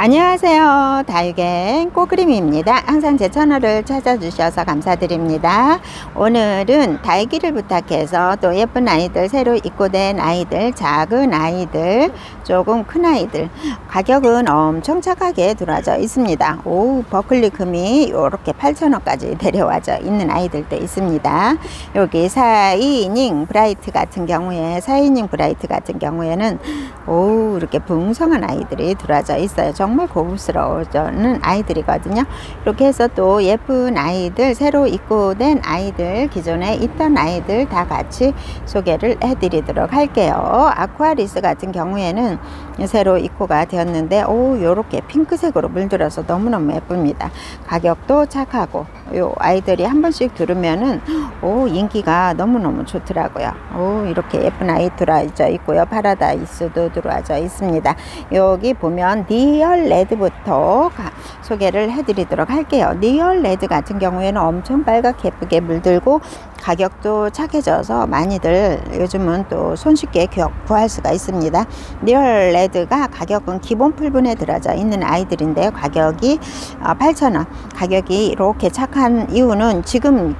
안녕하세요. 다육의 꼬그림입니다. 항상 제 채널을 찾아주셔서 감사드립니다. 오늘은 다육이를 부탁해서 또 예쁜 아이들, 새로 입고된 아이들, 작은 아이들, 조금 큰 아이들, 가격은 엄청 착하게 들어와져 있습니다. 오, 버클리 금이 이렇게 8,000원까지 데려와져 있는 아이들도 있습니다. 여기 4이닝 브라이트 같은 경우에, 4이닝 브라이트 같은 경우에는 오, 이렇게 붕성한 아이들이 들어와져 있어요. 정말 고급스러워지는 아이들이거든요. 이렇게 해서 또 예쁜 아이들, 새로 입고된 아이들, 기존에 있던 아이들 다 같이 소개를 해드리도록 할게요. 아쿠아리스 같은 경우에는 새로 입고가 되었는데, 오, 요렇게 핑크색으로 물들어서 너무너무 예쁩니다. 가격도 착하고, 요 아이들이 한 번씩 들으면은, 오, 인기가 너무너무 좋더라고요. 오, 이렇게 예쁜 아이 들어와져 있고요. 파라다이스도 들어와져 있습니다. 여기 보면 리얼 레드부터 가- 소개를 해드리도록 할게요. 리얼 레드 같은 경우에는 엄청 빨갛게 예쁘게 물들고 가격도 착해져서 많이들 요즘은 또 손쉽게 구- 구할 수가 있습니다. 리얼 레드가 가격은 기본 풀분에 들어져 있는 아이들인데요. 가격이 8,000원. 가격이 이렇게 착한 이유는 지금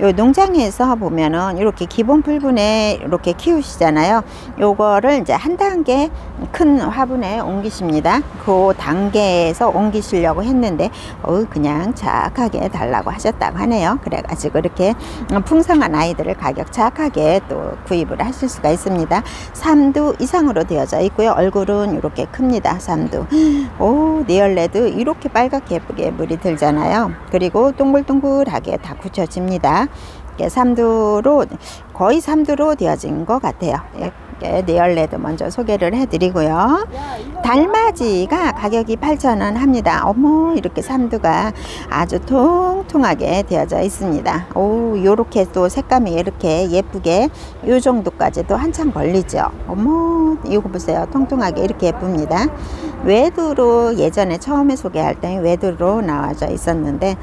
요 농장에서 보면은 이렇게 기본 풀분에 이렇게 키우시잖아요. 요거를 이제 한 단계 큰 화분에 옮기십니다. 그 단계에서 옮기시려고 했는데 어 그냥 착하게 달라고 하셨다고 하네요. 그래가지고 이렇게 풍 성한 아이들을 가격 착하게 또 구입을 하실 수가 있습니다. 3두 이상으로 되어져 있고요. 얼굴은 이렇게 큽니다. 3두. 오 리얼레드 이렇게 빨갛게 예쁘게 물이 들잖아요. 그리고 동글동글하게 다 굳혀집니다. 이게 3두로 거의 3두로 되어진 것 같아요. 이렇게 리얼레드 먼저 소개를 해드리고요. 달맞이가 가격이 8,000원 합니다. 어머 이렇게 3두가 아주 통통하게 되어져 있습니다. 오 요렇게 또 색감이 이렇게 예쁘게 요 정도까지도 한참 걸리죠. 어머 이거 보세요. 통통하게 이렇게 예쁩니다. 외두로 예전에 처음에 소개할 때 외두로 나와져 있었는데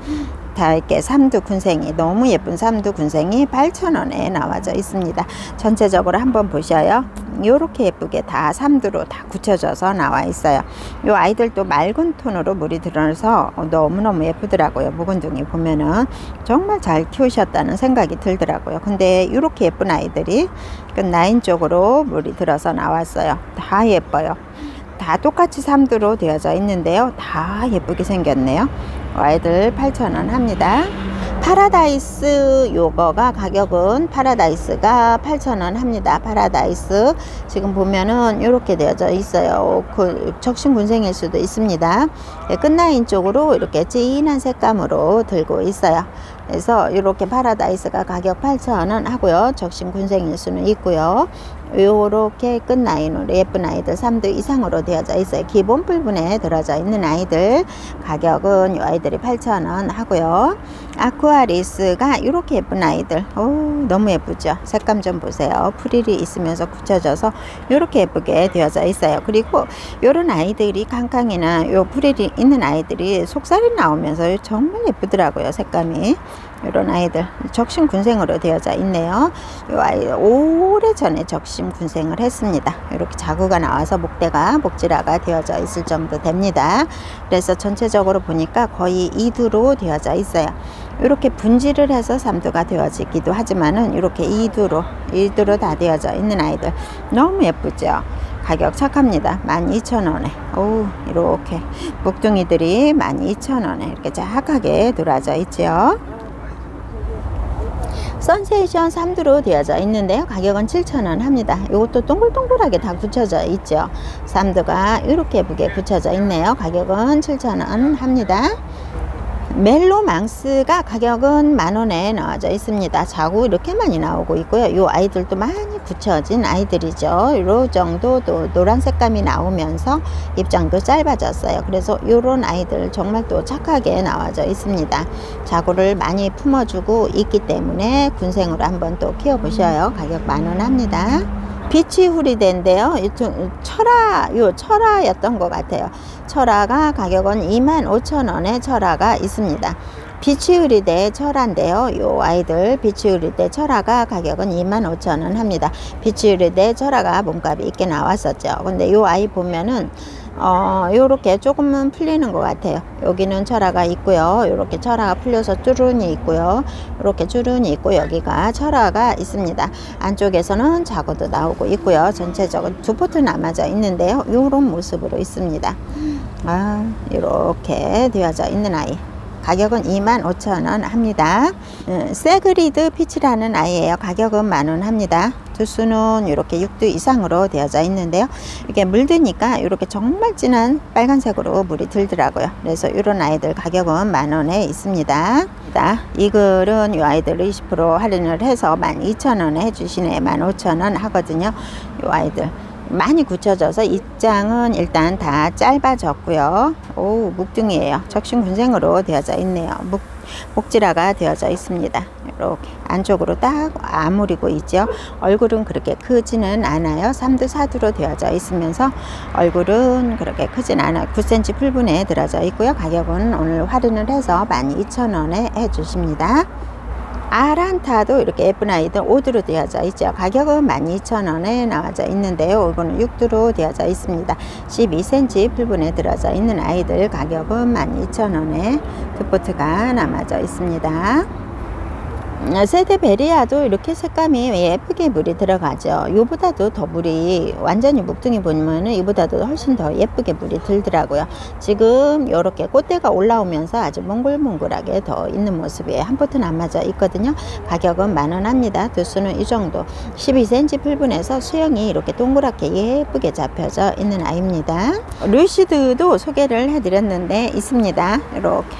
다 이렇게 삼두 군생이 너무 예쁜 삼두 군생이 8,000원에 나와져 있습니다. 전체적으로 한번 보셔요. 이렇게 예쁘게 다 삼두로 다 굳혀져서 나와 있어요. 이 아이들도 맑은 톤으로 물이 들어서 너무너무 예쁘더라고요. 묵은둥이 보면은 정말 잘 키우셨다는 생각이 들더라고요. 근데 이렇게 예쁜 아이들이 끝 라인 쪽으로 물이 들어서 나왔어요. 다 예뻐요. 다 똑같이 삼두로 되어져 있는데요. 다 예쁘게 생겼네요. 아이들 8,000원 합니다. 파라다이스 요거가 가격은 파라다이스가 8,000원 합니다. 파라다이스 지금 보면은 이렇게 되어져 있어요. 그 적신 군생일 수도 있습니다. 예, 끝라인 쪽으로 이렇게 진한 색감으로 들고 있어요. 그래서 이렇게 파라다이스가 가격 8,000원 하고요. 적신 군생일 수는 있고요. 요렇게 끝 라인으로 예쁜 아이들 3두 이상으로 되어져 있어요. 기본 풀분에 들어져 있는 아이들 가격은 이 아이들이 8,000원 하고요. 아쿠아리스가 이렇게 예쁜 아이들. 오, 너무 예쁘죠? 색감 좀 보세요. 프릴이 있으면서 굳혀져서 이렇게 예쁘게 되어져 있어요. 그리고 요런 아이들이 캉캉이나 요 프릴이 있는 아이들이 속살이 나오면서 정말 예쁘더라고요. 색감이. 이런 아이들 적심 군생으로 되어져 있네요. 이 아이 오래 전에 적심 군생을 했습니다. 이렇게 자구가 나와서 목대가 목질화가 되어져 있을 정도 됩니다. 그래서 전체적으로 보니까 거의 2두로 되어져 있어요. 이렇게 분질을 해서 3두가 되어지기도 하지만은 이렇게 2두로 1두로 다 되어져 있는 아이들 너무 예쁘죠. 가격 착합니다. 12,000원에. 오, 이렇게 목둥이들이 12,000원에 이렇게 작하게 들어와져 있죠. 선세이션 3두로 되어져 있는데요. 가격은 7,000원 합니다. 이것도 동글동글하게 다 굳혀져 있죠. 3두가 이렇게 예쁘게 굳혀져 있네요. 가격은 7,000원 합니다. 멜로망스가 가격은 만원에 나와져 있습니다. 자구 이렇게 많이 나오고 있고요. 이 아이들도 많이 굳혀진 아이들이죠. 요 정도 또 노란 색감이 나오면서 입장도 짧아졌어요. 그래서 이런 아이들 정말 또 착하게 나와져 있습니다. 자구를 많이 품어주고 있기 때문에 군생으로 한번 또 키워보셔요. 가격 만원 합니다. 빛이 후리대인데요. 이좀 철화, 요 철화였던 것 같아요. 철화가 가격은 25,000원에 철화가 있습니다. 흐리대 철화인데요. 요 아이들 흐리대 철화가 가격은 25,000원 합니다. 흐리대 철화가 몸값이 있게 나왔었죠. 근데 요 아이 보면은 어, 요렇게 조금은 풀리는 것 같아요. 여기는 철화가 있고요. 요렇게 철화가 풀려서 쭈룬이 있고요. 요렇게 쭈룬이 있고 여기가 철화가 있습니다. 안쪽에서는 자고도 나오고 있고요. 전체적으로 두 포트 남아져 있는데요. 요런 모습으로 있습니다. 아, 이렇게 되어져 있는 아이. 가격은 25,000원 합니다. 음, 세그리드 피치라는 아이예요. 가격은 만원 합니다. 두수는 이렇게 6두 이상으로 되어져 있는데요. 이게 물드니까 이렇게 정말 진한 빨간색으로 물이 들더라고요. 그래서 이런 아이들 가격은 만원에 있습니다. 이 글은 이 아이들 20% 할인을 해서 12,000원에 해주시네. 15,000원 하거든요. 이 아이들. 많이 굳혀져서 입장은 일단 다 짧아졌고요. 오, 묵등이에요. 적신군생으로 되어져 있네요. 묵, 목지라가 되어져 있습니다. 이렇게 안쪽으로 딱 아무리고 있죠. 얼굴은 그렇게 크지는 않아요. 3두 4두로 되어져 있으면서 얼굴은 그렇게 크진 않아요. 9cm 풀분에 들어져 있고요. 가격은 오늘 할인을 해서 12,000원에 해주십니다. 아란타도 이렇게 예쁜 아이들 5두로 되어져 있죠. 가격은 12,000원에 나와져 있는데요. 이거는 6두로 되어져 있습니다. 12cm 풀분에 들어져 있는 아이들 가격은 12,000원에 두 포트가 남아져 있습니다. 세대 베리아도 이렇게 색감이 예쁘게 물이 들어가죠. 이보다도 더 물이 완전히 묵둥이 보면은 이보다도 훨씬 더 예쁘게 물이 들더라고요. 지금 이렇게 꽃대가 올라오면서 아주 몽글몽글하게 더 있는 모습이에요. 한 포트 남아져 있거든요. 가격은 만원 합니다. 두수는 이 정도 12cm 풀분에서 수영이 이렇게 동그랗게 예쁘게 잡혀져 있는 아이입니다. 루시드도 소개를 해드렸는데 있습니다. 이렇게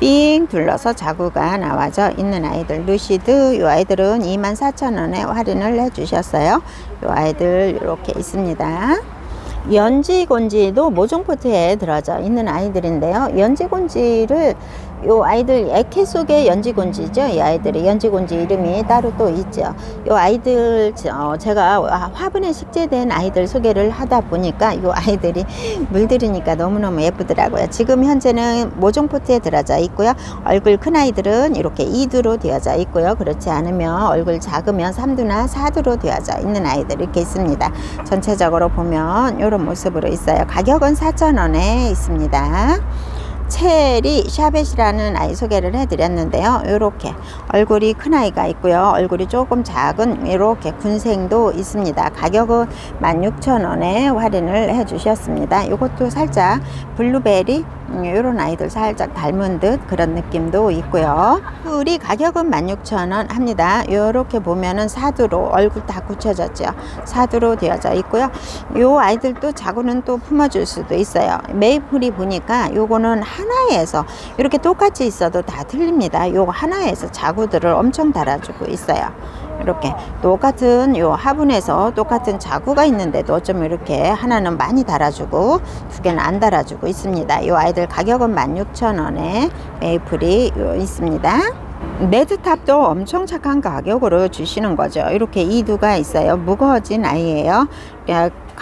삥 둘러서 자구가 나와져 있는 아이들 루시 드 이 아이들은 24,000원에 할인을 해주셨어요. 이 아이들 이렇게 있습니다. 연지곤지도 모종포트에 들어져 있는 아이들인데요. 연지곤지를 요 아이들 애케 속의 연지곤지죠. 이 아이들이 연지곤지 이름이 따로 또 있죠. 요 아이들 어, 제가 화분에 식재된 아이들 소개를 하다 보니까 요 아이들이 물들이니까 너무너무 예쁘더라고요. 지금 현재는 모종포트에 들어져 있고요. 얼굴 큰 아이들은 이렇게 2두로 되어져 있고요. 그렇지 않으면 얼굴 작으면 3두나 4두로 되어져 있는 아이들 이렇게 있습니다. 전체적으로 보면 이런 모습으로 있어요. 가격은 4,000원에 있습니다. 체리 샤벳이라는 아이 소개를 해드렸는데요. 이렇게 얼굴이 큰 아이가 있고요. 얼굴이 조금 작은 이렇게 군생도 있습니다. 가격은 16,000원에 할인을 해주셨습니다. 이것도 살짝 블루베리 이런 음, 아이들 살짝 닮은 듯 그런 느낌도 있고요. 우리 가격은 16,000원 합니다. 이렇게 보면은 사두로 얼굴 다 굳혀졌죠. 사두로 되어져 있고요. 이 아이들도 자구는 또 품어줄 수도 있어요. 메이플이 보니까 요거는 하나에서 이렇게 똑같이 있어도 다 틀립니다. 요거 하나에서 자구들을 엄청 달아주고 있어요. 이렇게 똑같은 요 화분에서 똑같은 자구가 있는데도 좀 이렇게 하나는 많이 달아주고 두 개는 안 달아주고 있습니다. 요 아이들 가격은 16,000원에 메이플이 있습니다. 매드탑도 엄청 착한 가격으로 주시는 거죠. 이렇게 이두가 있어요. 무거워진 아이예요.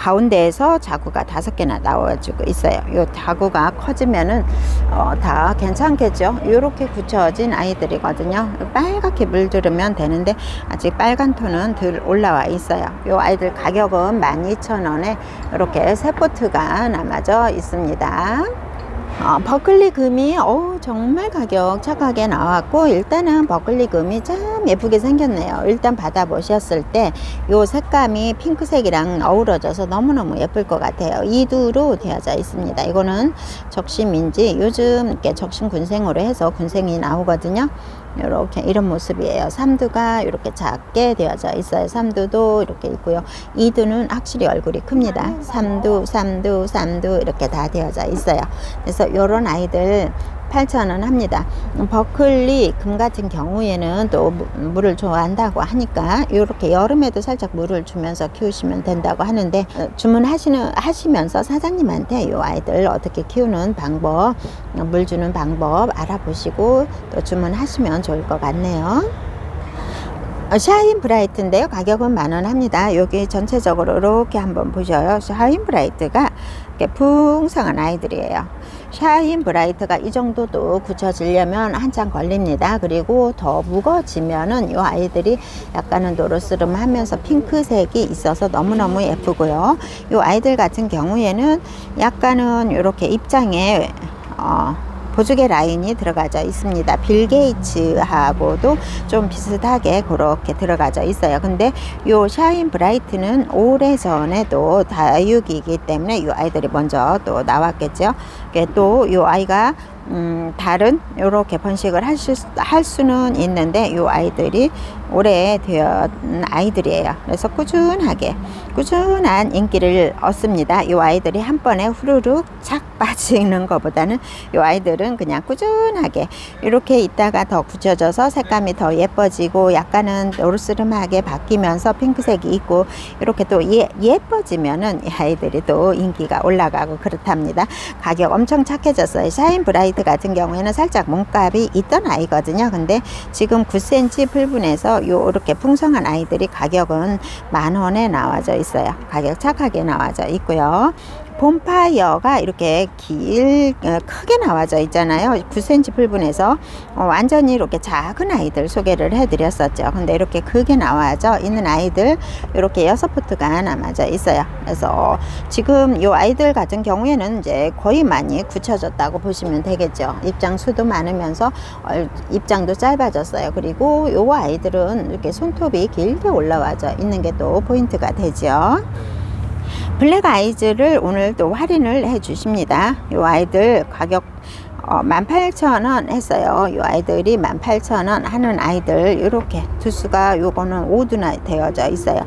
가운데에서 자구가 다섯 개나 나와주고 있어요. 이 자구가 커지면은 어, 다 괜찮겠죠. 이렇게 굳혀진 아이들이거든요. 빨갛게 물들으면 되는데 아직 빨간 톤은 덜 올라와 있어요. 이 아이들 가격은 12,000원에 이렇게 세 포트가 남아져 있습니다. 어, 버클리 금이 어 정말 가격 착하게 나왔고 일단은 버클리 금이 참 예쁘게 생겼네요. 일단 받아보셨을 때이 색감이 핑크색이랑 어우러져서 너무너무 예쁠 것 같아요. 이두로 되어져 있습니다. 이거는 적심인지 요즘 이렇게 적심 군생으로 해서 군생이 나오거든요 이렇게 이런 모습이에요. 삼두가 이렇게 작게 되어져 있어요. 삼두도 이렇게 있고요. 이두는 확실히 얼굴이 큽니다. 삼두, 삼두, 삼두 이렇게 다 되어져 있어요. 그래서 이런 아이들 8,000원 합니다. 버클리 금 같은 경우에는 또 물을 좋아한다고 하니까 이렇게 여름에도 살짝 물을 주면서 키우시면 된다고 하는데 어, 주문하시는 하시면서 사장님한테 이 아이들 어떻게 키우는 방법, 물 주는 방법 알아보시고 또 주문하시면 좋을 것 같네요. 어, 샤인 브라이트인데요. 가격은 만 원 합니다. 여기 전체적으로 이렇게 한번 보셔요. 샤인 브라이트가 이렇게 풍성한 아이들이에요. 샤인 브라이트가 이 정도도 굳혀지려면 한참 걸립니다. 그리고 더 무거워지면은 이 아이들이 약간은 노르스름 하면서 핑크색이 있어서 너무너무 예쁘고요. 이 아이들 같은 경우에는 약간은 이렇게 입장에 어, 보조개 라인이 들어가져 있습니다. 빌 게이츠하고도 좀 비슷하게 그렇게 들어가져 있어요. 근데 요 샤인 브라이트는 오래전에도 다육이기 때문에 이 아이들이 먼저 또 나왔겠죠. 또 요 아이가 음, 다른 이렇게 번식을 할, 수, 할 수는 있는데 이 아이들이 오래되었는 아이들이에요. 그래서 꾸준하게 꾸준한 인기를 얻습니다. 이 아이들이 한 번에 후루룩 착 빠지는 것보다는 이 아이들은 그냥 꾸준하게 이렇게 있다가 더 굳혀져서 색감이 더 예뻐지고 약간은 노르스름하게 바뀌면서 핑크색이 있고 이렇게 또 예, 예뻐지면은 이 아이들이 또 인기가 올라가고 그렇답니다. 가격 엄청 착해졌어요. 샤인 브라이트 같은 경우에는 살짝 몸값이 있던 아이거든요. 근데 지금 9cm 풀분에서 요 이렇게 풍성한 아이들이 가격은 만 원에 나와져 있어요. 가격 착하게 나와져 있고요. 봄파이어가 이렇게 길 어, 크게 나와져 있잖아요. 9cm 풀분에서 어, 완전히 이렇게 작은 아이들 소개를 해드렸었죠. 근데 이렇게 크게 나와져 있는 아이들 이렇게 여섯 포트가 남아져 있어요. 그래서 지금 이 아이들 같은 경우에는 이제 거의 많이 굳혀졌다고 보시면 되겠죠. 입장 수도 많으면서 입장도 짧아졌어요. 그리고 이 아이들은 이렇게 손톱이 길게 올라와져 있는 게 또 포인트가 되죠. 블랙 아이즈를 오늘 또 할인을 해 주십니다. 이 아이들 가격 어, 18,000원 했어요. 이 아이들이 18,000원 하는 아이들 이렇게 두수가 요거는 5두나 되어져 있어요.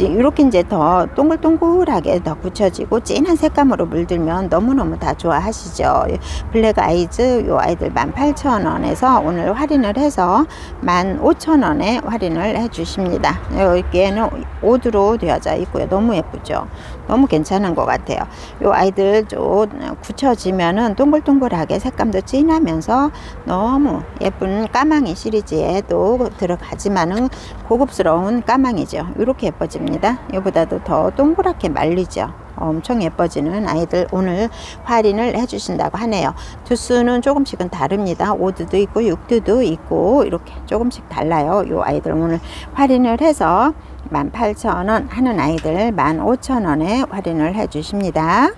이렇게 이제 더 동글동글하게 더 굳혀지고 진한 색감으로 물들면 너무너무 다 좋아하시죠. 블랙 아이즈 요 아이들 18,000원에서 오늘 할인을 해서 15,000원에 할인을 해 주십니다. 여기에는 5두로 되어져 있고요. 너무 예쁘죠. 너무 괜찮은 것 같아요. 요 아이들 좀 굳혀지면은 동글동글하게 색 색감도 진하면서 너무 예쁜 까망이 시리즈에 또 들어가지만은 고급스러운 까망이죠. 이렇게 예뻐집니다. 이보다도 더 동그랗게 말리죠. 엄청 예뻐지는 아이들 오늘 할인을 해주신다고 하네요. 두수는 조금씩은 다릅니다. 5두도 있고 6두도 있고 이렇게 조금씩 달라요. 이 아이들 오늘 할인을 해서 18,000원 하는 아이들 15,000원에 할인을 해주십니다.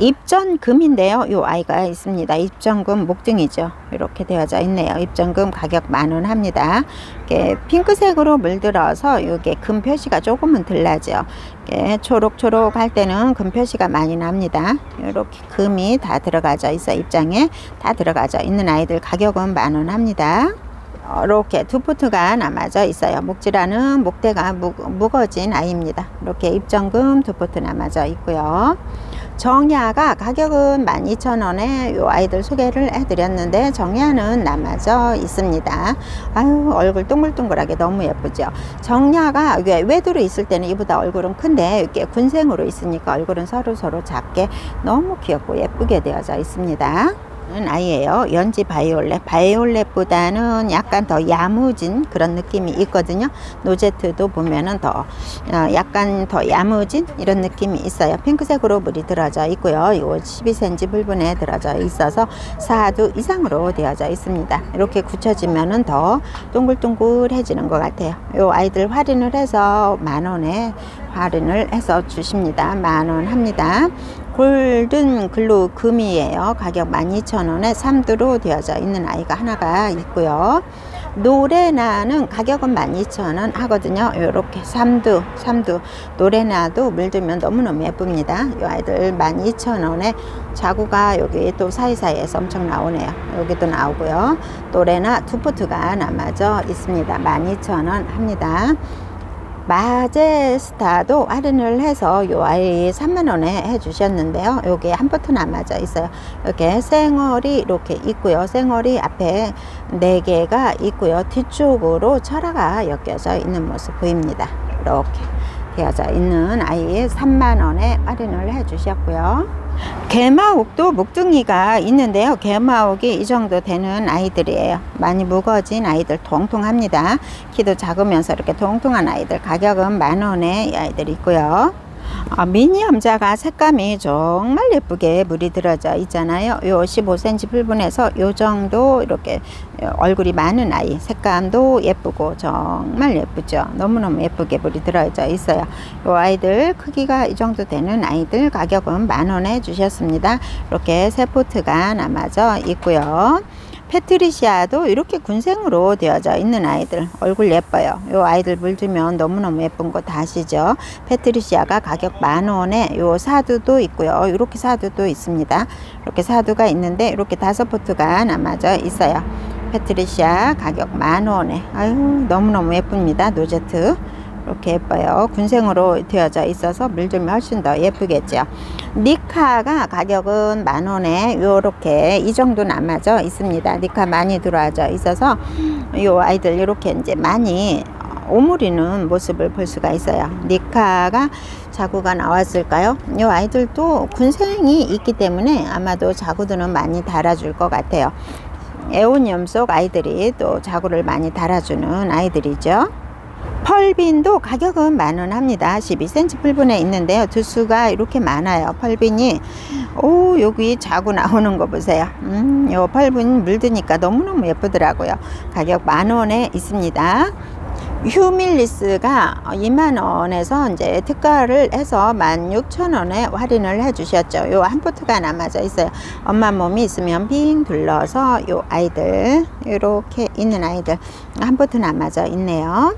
입전금인데요. 요 아이가 있습니다. 입전금 목등이죠. 이렇게 되어져 있네요. 입전금 가격 만원 합니다. 이렇게 핑크색으로 물들어서 이게 금 표시가 조금은 들나죠. 이렇게 초록초록 할 때는 금 표시가 많이 납니다. 이렇게 금이 다 들어가져 있어 입장에 다 들어가져 있는 아이들 가격은 만원 합니다. 이렇게 두 포트가 남아져 있어요. 목지라는 목대가 무, 무거진 아이입니다. 이렇게 입전금 두 포트 남아져 있고요. 정야가 가격은 12,000원에 요 아이들 소개를 해드렸는데 정야는 남아져 있습니다. 아유 얼굴 동글동글하게 너무 예쁘죠. 정야가 외두로 있을 때는 이보다 얼굴은 큰데 이렇게 군생으로 있으니까 얼굴은 서로 서로 작게 너무 귀엽고 예쁘게 되어져 있습니다. 아이예요. 연지 바이올렛. 바이올렛보다는 약간 더 야무진 그런 느낌이 있거든요. 노제트도 보면은 더 어, 약간 더 야무진 이런 느낌이 있어요. 핑크색으로 물이 들어져 있고요. 이 12cm 불분에 들어져 있어서 4두 이상으로 되어져 있습니다. 이렇게 굳혀지면은 더 동글동글해지는 것 같아요. 이 아이들 할인을 해서 만 원에 할인을 해서 주십니다. 만 원 합니다. 골든 글루 금이에요. 가격 12,000원에 3두로 되어져 있는 아이가 하나가 있고요. 노래나는 가격은 12,000원 하거든요. 이렇게 3두, 3두. 노래나도 물들면 너무너무 예쁩니다. 이 아이들 12,000원에 자구가 여기 또 사이사이에서 엄청 나오네요. 여기도 나오고요. 노래나 두 포트가 남아져 있습니다. 12,000원 합니다. 마제스타도 할인을 해서 요 아이 3만원에 해주셨는데요. 여기 한 포트 남아져 있어요. 이렇게 생얼이 이렇게 있고요. 생얼이 앞에 4개가 있고요. 뒤쪽으로 철화가 엮여져 있는 모습 보입니다. 이렇게 되어져 있는 아이에 3만원에 할인을 해주셨고요. 개마옥도 목둥이가 있는데요. 개마옥이 이 정도 되는 아이들이에요. 많이 무거워진 아이들 통통합니다. 키도 작으면서 이렇게 통통한 아이들 가격은 만원에 이 아이들 있고요. 아, 미니 염자가 색감이 정말 예쁘게 물이 들어져 있잖아요. 요 15cm 풀분에서 요 정도 이렇게 얼굴이 많은 아이 색감도 예쁘고 정말 예쁘죠. 너무너무 예쁘게 물이 들어져 있어요. 요 아이들 크기가 이 정도 되는 아이들 가격은 만 원에 주셨습니다. 이렇게 세 포트가 남아져 있고요. 페트리시아도 이렇게 군생으로 되어져 있는 아이들. 얼굴 예뻐요. 요 아이들 물 주면 너무너무 예쁜 거 다 아시죠? 페트리시아가 가격 만원에 요 사두도 있고요. 이렇게 사두도 있습니다. 이렇게 사두가 있는데 이렇게 다섯 포트가 남아져 있어요. 페트리시아 가격 만원에. 아유 너무너무 예쁩니다. 노제트 이렇게 예뻐요. 군생으로 되어져 있어서 물들면 훨씬 더 예쁘겠죠. 니카가 가격은 만 원에 요렇게 이 정도 남아져 있습니다. 니카 많이 들어와져 있어서 요 아이들 이렇게 이제 많이 오므리는 모습을 볼 수가 있어요. 니카가 자구가 나왔을까요? 요 아이들도 군생이 있기 때문에 아마도 자구들은 많이 달아줄 것 같아요. 에오니엄 속 아이들이 또 자구를 많이 달아주는 아이들이죠. 펄빈도 가격은 만원 합니다. 12cm 풀분에 있는데요. 두수가 이렇게 많아요. 펄빈이 오 여기 자고 나오는 거 보세요. 음, 요 펄빈 물드니까 너무너무 예쁘더라고요. 가격 만원에 있습니다. 휴밀리스가 2만원에서 이제 특가를 해서 16,000원에 할인을 해 주셨죠. 요 한 포트가 남아져 있어요. 엄마 몸이 있으면 빙 둘러서 요 아이들, 이렇게 있는 아이들 한 포트 남아져 있네요.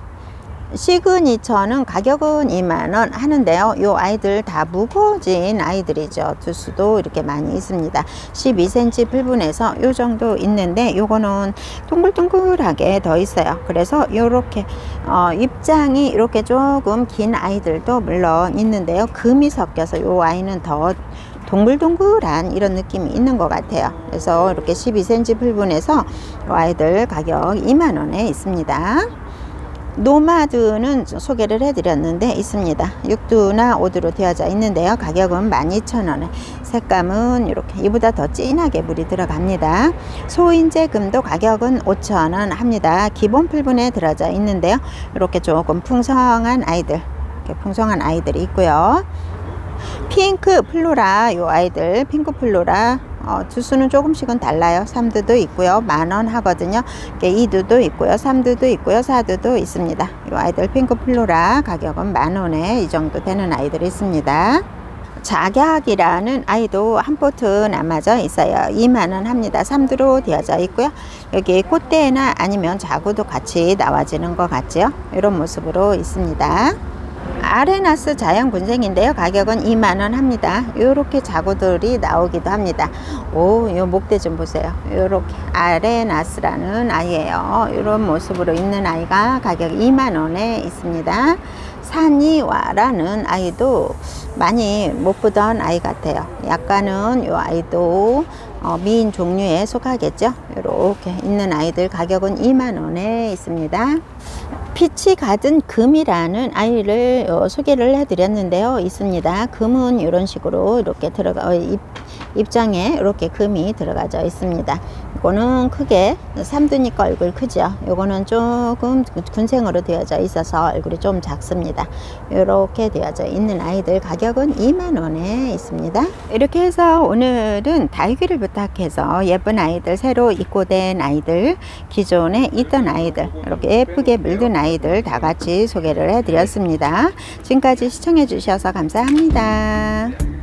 시그니처는 가격은 2만원 하는데요. 요 아이들 다 무거워진 아이들이죠. 두수도 이렇게 많이 있습니다. 12cm 풀분에서 요 정도 있는데 요거는 동글동글하게 더 있어요. 그래서 요렇게 어, 입장이 이렇게 조금 긴 아이들도 물론 있는데요. 금이 섞여서 요 아이는 더 동글동글한 이런 느낌이 있는 것 같아요. 그래서 이렇게 12cm 풀분에서 아이들 가격 2만원에 있습니다. 노마드는 소개를 해드렸는데 있습니다. 6두나 5두로 되어져 있는데요. 가격은 12,000원에 색감은 이렇게 이보다 더 진하게 물이 들어갑니다. 소인제금도 가격은 5,000원 합니다. 기본 풀분에 들어져 있는데요. 이렇게 조금 풍성한 아이들 이렇게 풍성한 아이들이 있고요. 핑크 플로라 요 아이들 핑크 플로라 어, 두수는 조금씩은 달라요. 3두도 있고요. 만원 하거든요. 이두도 있고요. 3두도 있고요. 4두도 있습니다. 이 아이들 핑크 플로라 가격은 만원에 이 정도 되는 아이들이 있습니다. 작약이라는 아이도 한 포트 남아져 있어요. 2만원 합니다. 3두로 되어져 있고요. 여기 꽃대나 아니면 자구도 같이 나와지는 것 같죠. 이런 모습으로 있습니다. 아레나스 자연 군생인데요. 가격은 2만원 합니다. 요렇게 자구들이 나오기도 합니다. 오, 요 목대 좀 보세요. 요렇게 아레나스라는 아이예요. 이런 모습으로 있는 아이가 가격 2만원에 있습니다. 산이와라는 아이도 많이 못 보던 아이 같아요. 약간은 요 아이도 어, 미인 종류에 속하겠죠. 이렇게 있는 아이들 가격은 2만 원에 있습니다. 피치 가든 금이라는 아이를 어, 소개를 해드렸는데요. 있습니다. 금은 이런 식으로 이렇게 들어가 어, 입, 입장에 이렇게 금이 들어가져 있습니다. 이거는 크게 삼두니까 얼굴 크죠. 이거는 조금 군생으로 되어져 있어서 얼굴이 좀 작습니다. 이렇게 되어져 있는 아이들 가격은 2만 원에 있습니다. 이렇게 해서 오늘은 달귀를 부탁해서 예쁜 아이들 새로 입고된 아이들 기존에 있던 아이들 이렇게 예쁘게 물든 아이들 다 같이 소개를 해드렸습니다. 지금까지 시청해 주셔서 감사합니다.